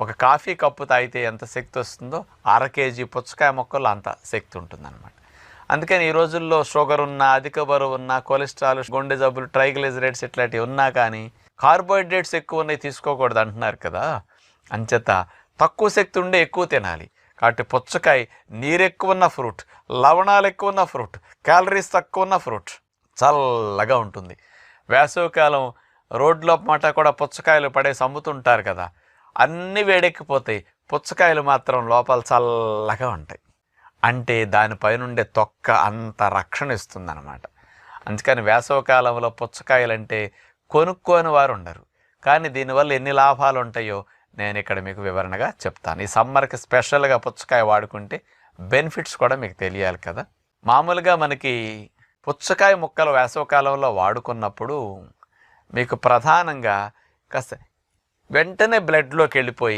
ఒక coffee cup తాగితే ఎంత శక్తి వస్తుందో అర కేజీ పుచ్చకాయ మొక్కలు అంత శక్తి ఉంటుందన్నమాట. అందుకని ఈ రోజుల్లో షుగర్ ఉన్నా అధిక బరువు ఉన్నా కొలెస్ట్రాల్ గుండె జబ్బులు ట్రైగ్లిజరైడ్స్ ఇట్లాంటివి ఉన్నా కానీ కార్బోహైడ్రేట్స్ ఎక్కువ ఉన్నాయి తీసుకోకూడదు అంటున్నారు కదా. అంచేత తక్కువ శక్తి ఉండే ఎక్కువ తినాలి. కాబట్టి పుచ్చకాయ నీరెక్కువ ఉన్న ఫ్రూట్ లవణాలు ఎక్కువ ఉన్న ఫ్రూట్ క్యాలరీస్ తక్కువ ఉన్న ఫ్రూట్ చల్లగా ఉంటుంది. వేసవికాలం రోడ్లో మాట కూడా పుచ్చకాయలు పడేసి అమ్ముతుంటారు కదా. అన్నీ వేడెక్కిపోతాయి. పుచ్చకాయలు మాత్రం లోపల చల్లగా ఉంటాయి. అంటే దానిపైనుండే తొక్క అంత రక్షణ ఇస్తుందన్నమాట. అందుకని వేసవికాలంలో పుచ్చకాయలంటే కొనుక్కోని వారు ఉండరు. కానీ దీనివల్ల ఎన్ని లాభాలు ఉంటాయో నేను ఇక్కడ మీకు వివరణగా చెప్తాను. ఈ సమ్మర్కి స్పెషల్గా పుచ్చకాయ వాడుకుంటే బెనిఫిట్స్ కూడా మీకు తెలియాలి కదా. మామూలుగా మనకి పుచ్చకాయ ముక్కలు వేసవికాలంలో వాడుకున్నప్పుడు మీకు ప్రధానంగా కాస్త వెంటనే బ్లడ్లోకి వెళ్ళిపోయి